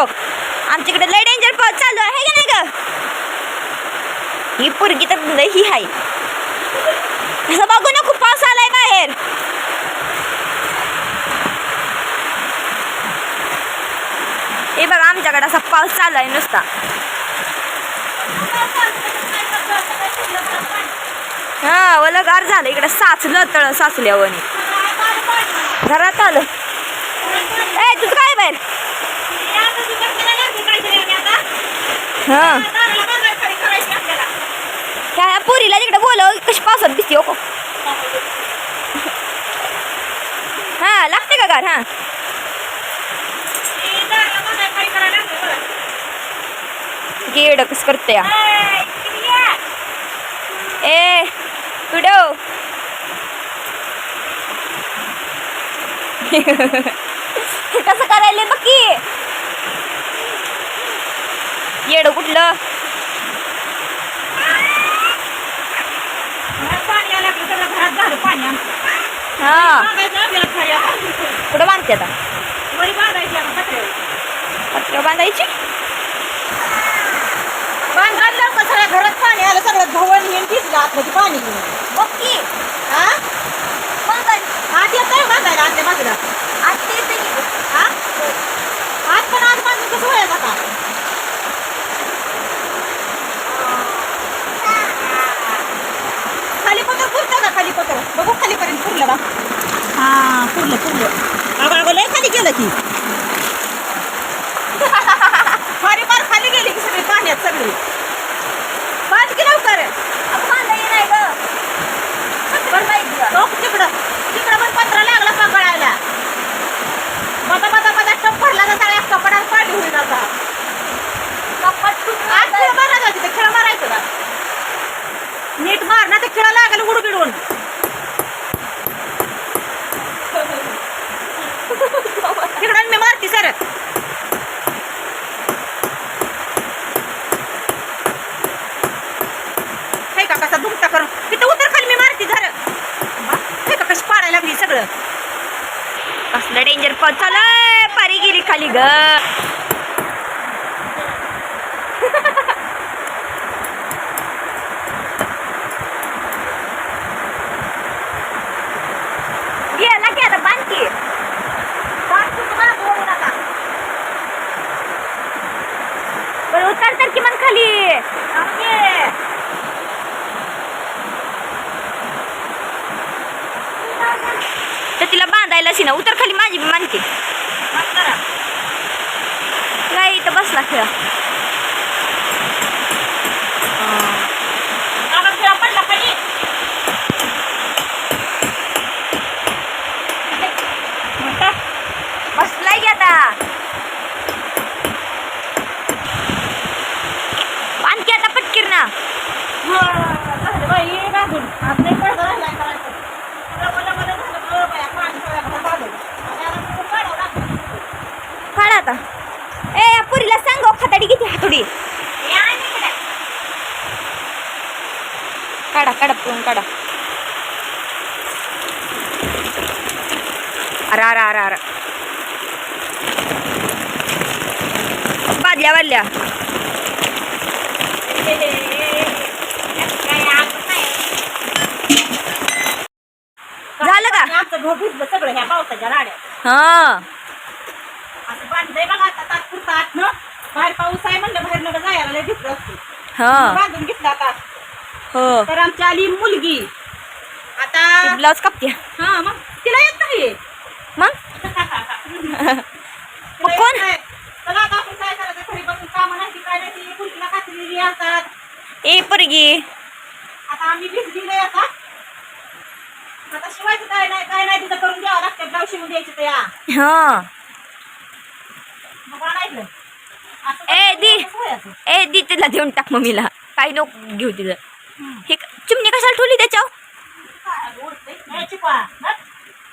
यो आमच्याकडे लय डेंजर पाऊस चालू आहे का नाही ग? ही पोरगी तर ही आहे असं बघू नको पाऊस आलाय बाहेर. हे बघा आमच्याकडे असा पाऊस चालू आहे नुसता. हा ओलं गार झालं इकडे साचलं तळ साचल्यावर घरात आलं. ए तुझं काय बाहेर? हा. काय पोरीला तिकडे बोलव कशी पावसात दिसते हो. हा लागते का गार? हा. गेड कस करते या. ए पिडो कसं करायले बघ की येड कुठलं? हा. कुठं बांधते आता? पत्र बांधायची घरात पाणी आलं सगळं धवण येऊन भिजलं आतमध्ये पाणी येऊन ओके हा आत येतंय बांधायला आतल्या बाजूला हा आत पण आत बांधून कसं व्हायचं आता खाली पत्र पुरतं का खाली पत्र बघू खालीपर्यंत पुरलं बा हा पुरलं पुरलं बाबा अगं लय खाली केलं की फारी फार खाली गेली की सगळी पाण्यात सगळी बांध की लवकर लोक तिकडं तिकडं पण पत्र लागलं का गळायला बता बता बता टप भरला तर सगळ्या कपड्यात पाणी होईल आता आज खेळ मारायचा तिथे खेळ मारायचं का नीट मार ना ते खेळ लागेल उड बिडून तिकडं हे का कसा दुमता करून? तिथं उतर खाली मी मारते झालं हे का कशी पाडायला लागली सगळं? कसलं डेंजर पण झालं पारी गेली खाली ग गेला की आता बांधकी बांध तू तुम्हाला बोलू नका पण उतर तर किमान खाली ओके तर तिला बांधायला ना उतर खाली माझी बी मानते बंद इथं बसला खेळ आता खेळ पडला खाली बसलाय की आता बांधकी आता पटकीर ना झालं बाई बांधून आज नाही पडदा राहिलाय करायचं डबल डबल झालं गं बाया, पाणी सगळ्या घरात आलं. आणि आता तिथं काढावं लागलं. काढ आता ए या पुरीला सांग हो, खताडी किती हातोडी हे आहे तिकडे. काढा काढा पिऊन काढा अरे अरे अरे अरे बादल्या बादल्या. झालं का? आमचं घर भिजलं सगळं ह्या पावसाच्या हा असं बांधलंय बघा आता तात्पुरतं आतनं. बाहेर पाऊस आहे म्हणलं बाहेर नका जायला लय भिजलं असतं. हा बांधून घेतलं आता हो. तर आमची आली मुलगी. आता ब्लाऊज कापते हा मग तिला येत नाही मग? तिला मग कोण? नाही. चला आता आपण काय करायचं? घरी बसून कामं नाही ती काय नाही ती पुरकीला कातलेली असतात ए पोरगी. आता आम्ही भिजलेलो आहे आता. आता शिवायचं काय नाही काय नाही तिथं करून द्यावं लागतं. ब्लाऊज शिवून द्यायची तर या. हा. मग आणायचं. असं ए, दी. ए दी तिला देऊन टाक मम्मीला. काही नको घेऊ तिचं ए.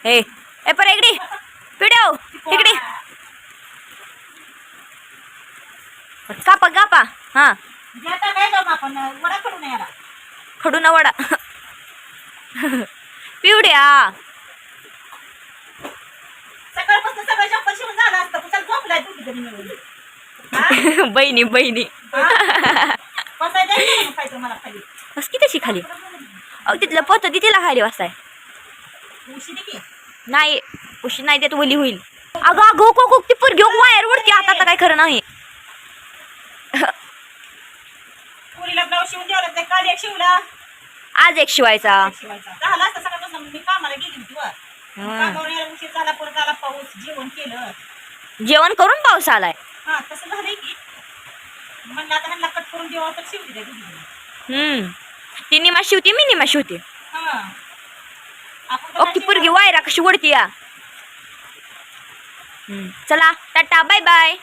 हे ए पर इकडे. पिडव इकडे. कापा कापा. हा. याला खडू ना वडा पिवड्या. हा? बहिणी बहिणी. हा? बस की तशी खाली. अहो तिथलं पोत ती तिला खाली वाजताय नाही उशी नाही देत ओली होईल. अगं अगं को ती पोरगी वायर उडते आता आता काय खरं नाही. आज एक शिवायचा. होती जेवण करून पाऊस आलाय. हम्म. ती निमा शिवते मी निमा शिवते. आपण ओ ती पोरगी वायरा कशी उडती या. चला टाटा बाय बाय